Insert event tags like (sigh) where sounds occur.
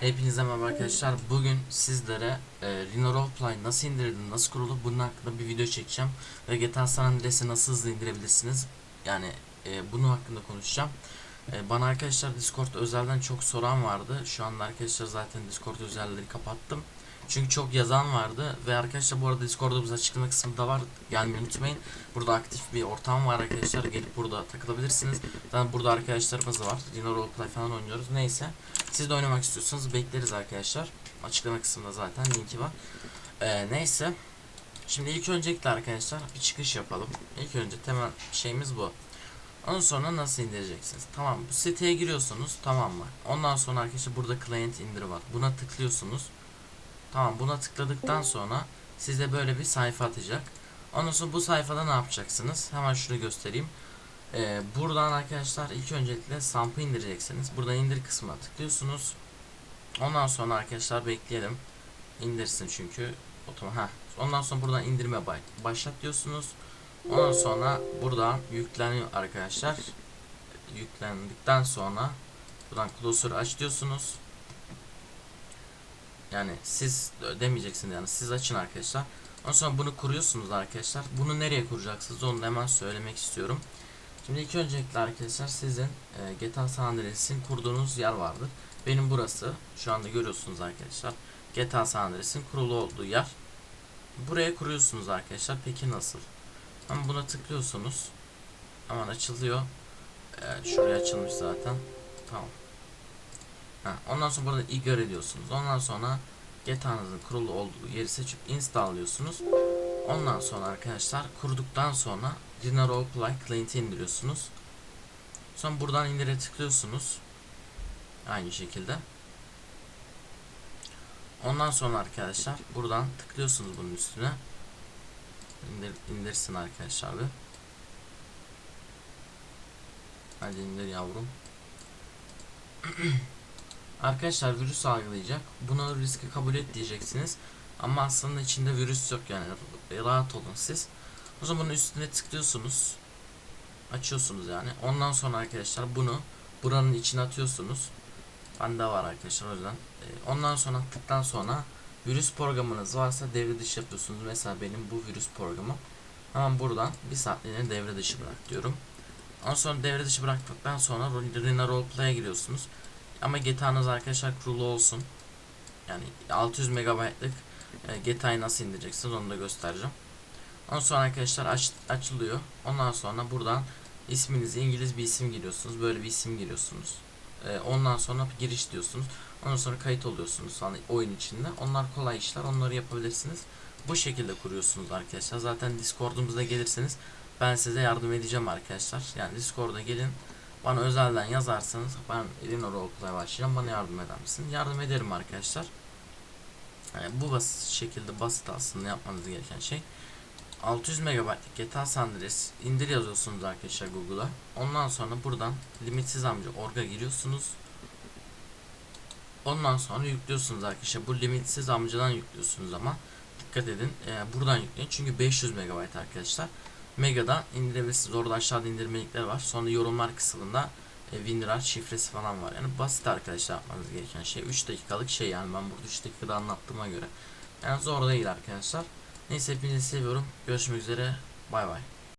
Hepinize merhaba arkadaşlar. Bugün sizlere e, Rhino Roleplay nasıl indirilir, nasıl kurulur bunun hakkında bir video çekeceğim. Ve GTA San Andreas'ı nasıl hızlı indirebilirsiniz. Yani e, bunun hakkında konuşacağım. E, bana arkadaşlar Discord özelden çok soran vardı. Şu anda arkadaşlar zaten Discord özelleri kapattım. Çünkü çok yazan vardı ve arkadaşlar bu arada Discord'umuz açıklama kısmında var. Gelmeyi unutmayın. Burada aktif bir ortam var arkadaşlar. Gelip burada takılabilirsiniz. Zaten burada arkadaşlarımız var. Rhino Roleplay falan oynuyoruz. Neyse. Siz de oynamak istiyorsanız bekleriz arkadaşlar. Açıklama kısmında zaten linki var. Ee, neyse. Şimdi ilk öncelikle arkadaşlar bir çıkış yapalım. İlk önce temel şeyimiz bu. Ondan sonra nasıl indireceksiniz? Tamam bu siteye giriyorsunuz tamam mı? Ondan sonra arkadaşlar burada client indir var. Buna tıklıyorsunuz. Tamam buna tıkladıktan sonra size böyle bir sayfa atacak. Ondan sonra bu sayfada ne yapacaksınız? Hemen şunu göstereyim. Ee, buradan arkadaşlar ilk öncelikle Samp'ı indireceksiniz. Burada indir kısmına tıklıyorsunuz. Ondan sonra arkadaşlar bekleyelim. İndirsin çünkü. Heh. Ondan sonra buradan indirme başlat diyorsunuz. Ondan sonra buradan yükleniyor arkadaşlar. Yüklendikten sonra buradan closer aç diyorsunuz. Yani siz demeyeceksiniz yani siz açın arkadaşlar. Ondan sonra bunu kuruyorsunuz arkadaşlar. Bunu nereye kuracaksınız onu hemen söylemek istiyorum. Şimdi ilk öncelikle arkadaşlar sizin e, GTA San Andreas'in kurduğunuz yer vardır. Benim burası. Şu anda görüyorsunuz arkadaşlar. GTA San Andreas'in kurulu olduğu yer. Buraya kuruyorsunuz arkadaşlar. Peki nasıl? Hemen buna tıklıyorsunuz. Hemen açılıyor. E, şuraya açılmış zaten. Tamam. Ha, ondan sonra burada igor ediyorsunuz. Ondan sonra GTA'nızın kurulu olduğu yeri seçip installıyorsunuz. Ondan sonra arkadaşlar kurduktan sonra Rhino Roleplay Client'i indiriyorsunuz. Sonra buradan indire tıklıyorsunuz. Aynı şekilde. Ondan sonra arkadaşlar buradan tıklıyorsunuz bunun üstüne. İndir, indirsin arkadaşlar bir. Hadi indir yavrum. (clears throat) Arkadaşlar virüs algılayacak. Buna riski kabul et diyeceksiniz. Ama aslında içinde virüs yok yani. Rahat olun siz. O zaman bunun üstüne tıklıyorsunuz. Açıyorsunuz yani. Ondan sonra arkadaşlar bunu buranın içine atıyorsunuz. Bende var arkadaşlar o yüzden. Ee, ondan sonra tıktan sonra virüs programınız varsa devre dışı yapıyorsunuz. Mesela benim bu virüs programım. Hemen buradan bir saatliğine devre dışı bırak diyorum. Ondan sonra devre dışı bıraktıktan sonra Rhino Roleplay'e giriyorsunuz. Ama GTA'nız arkadaşlar kurulu olsun. Yani 600 MB'lık e, GTA'yı nasıl indireceksiniz onu da göstereceğim. Ondan sonra arkadaşlar aç, açılıyor. Ondan sonra buradan isminizi İngiliz bir isim giriyorsunuz. Böyle bir isim giriyorsunuz. E, ondan sonra giriş diyorsunuz. Ondan sonra kayıt oluyorsunuz hani oyun içinde. Onlar kolay işler. Onları yapabilirsiniz. Bu şekilde kuruyorsunuz arkadaşlar. Zaten Discord'umuza gelirseniz ben size yardım edeceğim arkadaşlar. Yani Discord'a gelin. Bana özelden yazarsanız ben Rhino Roleplay başlayacağım. Bana yardım eder misin? Yardım ederim arkadaşlar. Yani bu basit şekilde basit aslında yapmanız gereken şey. 600 MB'lik GTA San Andreas indir yazıyorsunuz arkadaşlar Google'a. Ondan sonra buradan limitsiz amca orga giriyorsunuz. Ondan sonra yüklüyorsunuz arkadaşlar. Bu limitsiz amcadan yüklüyorsunuz ama dikkat edin. E, buradan yükleyin. Çünkü 500 MB arkadaşlar. Mega'dan indirebilirsiniz. Orada aşağıda indirmelikler var. Sonra yorumlar kısmında e, WinRAR şifresi falan var. Yani basit arkadaşlar yapmanız gereken şey. 3 dakikalık şey yani ben burada 3 dakikada anlattığıma göre. Yani zor değil arkadaşlar. Neyse hepinizi seviyorum. Görüşmek üzere. Bay bay.